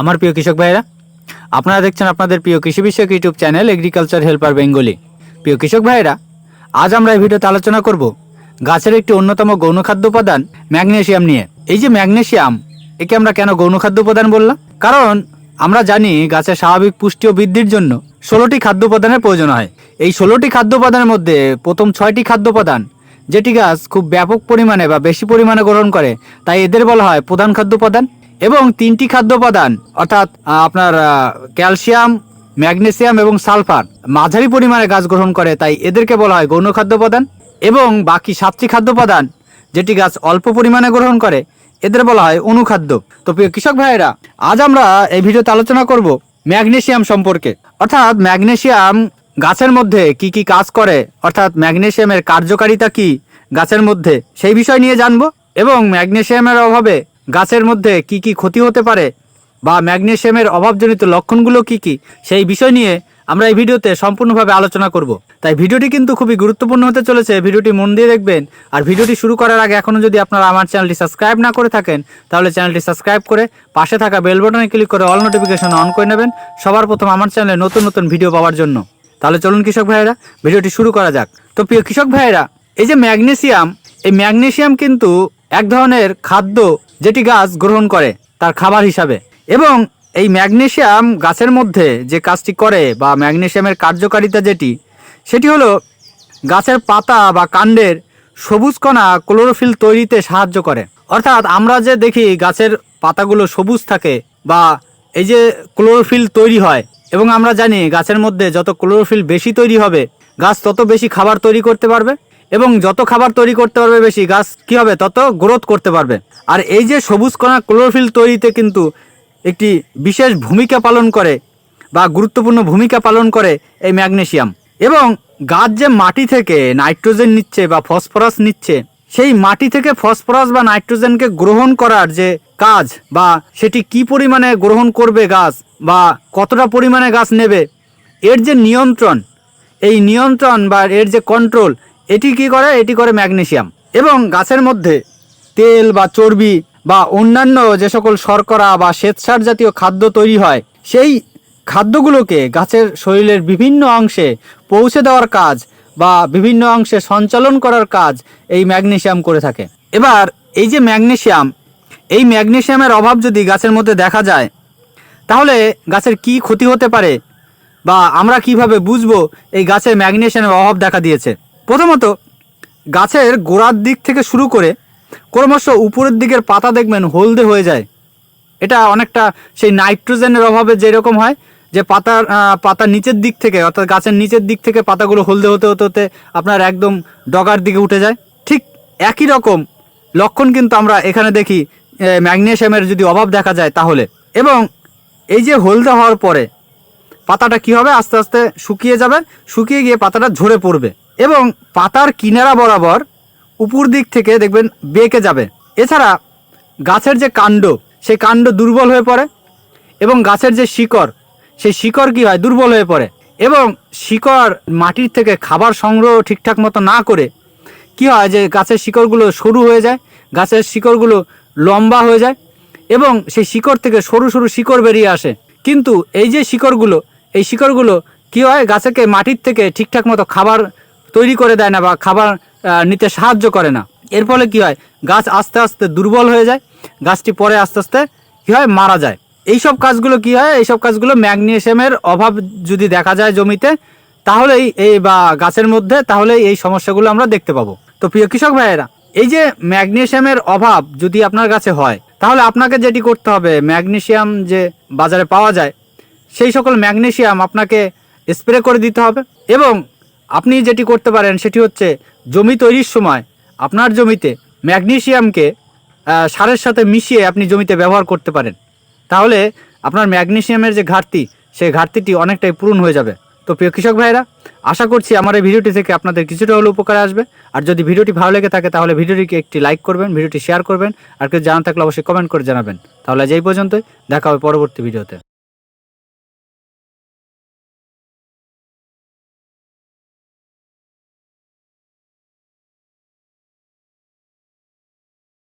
আমার প্রিয় কৃষক ভাইরা আপনারা দেখছেন আপনাদের প্রিয় কৃষি বিষয়ক YouTube channel agriculture helper Bengali প্রিয় কৃষক ভাইরা আজ আমরা এই ভিডিওতে আলোচনা করব গাছের একটি অন্যতম গৌণ খাদ্য উপাদান, ম্যাগনেশিয়াম নিয়ে। এই যে ম্যাগনেশিয়াম, একে আমরা কেন গৌণ খাদ্য উপাদান বললাম? কারণ আমরা জানি গাছের স্বাভাবিক পুষ্টি ও বৃদ্ধির জন্য ষোলোটি খাদ্য উপাদানের প্রয়োজন হয়। এই ষোলোটি খাদ্য উপাদানের মধ্যে প্রথম ছয়টি খাদ্য উপাদান, যেটি গাছ খুব ব্যাপক পরিমাণে বা বেশি পরিমাণে গ্রহণ করে, তাই এদের বলা হয় প্রধান খাদ্য উপাদান। এবং তিনটি খাদ্য উপাদান, অর্থাৎ আপনার ক্যালসিয়াম, ম্যাগনেসিয়াম এবং সালফার, মাঝারি পরিমাণে গাছ গ্রহণ করে, তাই এদেরকে বলা হয় গৌণ খাদ্য উপাদান। এবং বাকি সাতটি খাদ্য উপাদান, যেটি গাছ অল্প পরিমাণে গ্রহণ করে, এদের বলা হয় অনুখাদ্য। তো প্রিয় কৃষক ভাইয়েরা, আজ আমরা এই ভিডিওতে আলোচনা করব ম্যাগনেসিয়াম সম্পর্কে। অর্থাৎ ম্যাগনেসিয়াম গাছের মধ্যে কি কি কাজ করে, অর্থাৎ ম্যাগনেসিয়ামের কার্যকারিতা কি গাছের মধ্যে, সেই বিষয় নিয়ে জানব। এবং ম্যাগনেসিয়ামের অভাবে গাছের মধ্যে কি কি ক্ষতি হতে পারে বা ম্যাগনেশিয়ামের অভাবজনিত লক্ষণগুলো কি কি, সেই বিষয় নিয়ে আমরা এই ভিডিওতে সম্পূর্ণভাবে আলোচনা করব। তাই ভিডিওটি কিন্তু খুবই গুরুত্বপূর্ণ হতে চলেছে, ভিডিওটি মন দিয়ে দেখবেন। আর ভিডিওটি শুরু করার আগে এখনও যদি আপনারা আমার চ্যানেলটি সাবস্ক্রাইব না করে থাকেন, তাহলে চ্যানেলটি সাবস্ক্রাইব করে পাশে থাকা বেল বাটনে ক্লিক করে অল নোটিফিকেশন অন করে নেবেন সবার প্রথম আমার চ্যানেলে নতুন নতুন ভিডিও পাওয়ার জন্য। তাহলে চলুন কৃষক ভাইয়েরা, ভিডিওটি শুরু করা যাক। তো প্রিয় কৃষক ভাইয়েরা, এই যে ম্যাগনেসিয়াম এই ম্যাগনেসিয়াম কিন্তু এক ধরনের খাদ্য যেটি গাছ গ্রহণ করে, তার খাবার হিসাবে। এবং এই ম্যাগনেসিয়াম গাছের মধ্যে যে কাজটি করে বা ম্যাগনেসিয়ামের কার্যকারিতা যেটি, সেটি হলো গাছের পাতা বা কাণ্ডের সবুজ কণা ক্লোরোফিল তৈরিতে সাহায্য করে। অর্থাৎ আমরা যে দেখি গাছের পাতাগুলো সবুজ থাকে বা এই যে ক্লোরোফিল তৈরি হয়, এবং আমরা জানি গাছের মধ্যে যত ক্লোরোফিল বেশি তৈরি হবে, গাছ তত বেশি খাবার তৈরি করতে পারবে। এবং যত খাবার তৈরি করতে পারবে বেশি, গাছ কি হবে? তত গ্রোথ করতে পারবে। আর এই যে সবুজ কণা ক্লোরোফিল তৈরিতে কিন্তু একটি বিশেষ ভূমিকা পালন করে বা গুরুত্বপূর্ণ ভূমিকা পালন করে এই ম্যাগনেশিয়াম এবং গাছ যে মাটি থেকে নাইট্রোজেন নিচ্ছে বা ফসফরাস নিচ্ছে, সেই মাটি থেকে ফসফরাস বা নাইট্রোজেনকে গ্রহণ করার যে কাজ বা সেটি কি পরিমাণে গ্রহণ করবে গাছ বা কতটা পরিমাণে গাছ নেবে, এর যে নিয়ন্ত্রণ, এই নিয়ন্ত্রণ বা এর যে কন্ট্রোল এটি কি করে? এটি করে ম্যাগনেশিয়াম এবং গাছের মধ্যে তেল বা চর্বি বা অন্যান্য যে সকল শর্করা বা শ্বেতসার জাতীয় খাদ্য তৈরি হয়, সেই খাদ্যগুলোকে গাছের শরীরের বিভিন্ন অংশে পৌঁছে দেওয়ার কাজ বা বিভিন্ন অংশে সঞ্চালন করার কাজ এই ম্যাগনেশিয়াম করে থাকে। এবার এই যে ম্যাগনেশিয়াম এই ম্যাগনেশিয়ামের অভাব যদি গাছের মধ্যে দেখা যায়, তাহলে গাছের কি ক্ষতি হতে পারে বা আমরা কীভাবে বুঝব এই গাছের ম্যাগনেশিয়ামের অভাব দেখা দিয়েছে? প্রথমত, গাছের গোড়ার দিক থেকে শুরু করে ক্রমশ উপরের দিকের পাতা দেখবেন হলদে হয়ে যায়। এটা অনেকটা সেই নাইট্রোজেনের অভাবে যেরকম হয় যে পাতার পাতার নিচের দিক থেকে অর্থাৎ গাছের নিচের দিক থেকে পাতাগুলো হলদে হতে হতে হতে আপনার একদম ডগার দিকে উঠে যায়। ঠিক একই রকম লক্ষণ কিন্তু আমরা এখানে দেখি ম্যাগনেশিয়ামের যদি অভাব দেখা যায় তাহলে। এবং এই যে হলদে হওয়ার পরে পাতাটা কি হবে? আস্তে আস্তে শুকিয়ে যাবে, শুকিয়ে গিয়ে পাতাটা ঝরে পড়বে। এবং পাতার কিনারা বরাবর উপর দিক থেকে দেখবেন বেঁকে যাবে। এছাড়া গাছের যে কাণ্ড, সেই কাণ্ড দুর্বল হয়ে পড়ে এবং গাছের যে শিকড়, সেই শিকড় কি হয়? দুর্বল হয়ে পড়ে। এবং শিকড় মাটির থেকে খাবার সংগ্রহ ঠিকঠাক মতো না করে কি হয় যে গাছের শিকড়গুলো সরু হয়ে যায়, গাছের শিকড়গুলো লম্বা হয়ে যায় এবং সেই শিকড় থেকে সরু সরু শিকড় বেরিয়ে আসে। কিন্তু এই যে শিকড়গুলো, এই শিকড়গুলো কী হয়? গাছকে মাটির থেকে ঠিকঠাক মতো খাবার তৈরি করে দেয় না বা খাবার নিতে সাহায্য করে না। এর ফলে কি হয়? গাছ আস্তে আস্তে দুর্বল হয়ে যায়। গাছটি পরে আস্তে আস্তে কী হয়? মারা যায়। এইসব কাজগুলো কি হয়? এইসব কাজগুলো ম্যাগনেশিয়ামের অভাব যদি দেখা যায় জমিতে, তাহলেই এই বা গাছের মধ্যে, তাহলেই এই সমস্যাগুলো আমরা দেখতে পাবো। তো প্রিয় কৃষক ভাইয়েরা, এই যে ম্যাগনেশিয়ামের অভাব যদি আপনার কাছে হয়, তাহলে আপনাকে যেটি করতে হবে, ম্যাগনেশিয়াম যে বাজারে পাওয়া যায়, সেই সকল ম্যাগনেশিয়াম আপনাকে স্প্রে করে দিতে হবে এবং আপনি যেটি করতে পারেন সেটি হচ্ছে জমি তৈরির সময় আপনার জমিতে ম্যাগনেসিয়ামকে আহ, সারের সাথে মিশিয়ে আপনি জমিতে ব্যবহার করতে পারেন। তাহলে আপনার ম্যাগনেসিয়ামের যে ঘাটতি সেই ঘাটতিটি অনেকটাই পূরণ হয়ে যাবে। তো প্রিয় কৃষক ভাইরা আশা করছি আমার এই ভিডিওটি থেকে আপনাদের কিছুটা হলেও উপকারে আসবে। আর যদি ভিডিওটি ভালো লেগে থাকে তাহলে ভিডিওটিকে একটি লাইক করবেন ভিডিওটি শেয়ার করবেন। আর কিছু জানা থাকলে অবশ্যই কমেন্ট করে জানাবেন। তাহলে এই পর্যন্তই দেখা হবে পরবর্তী ভিডিওতে।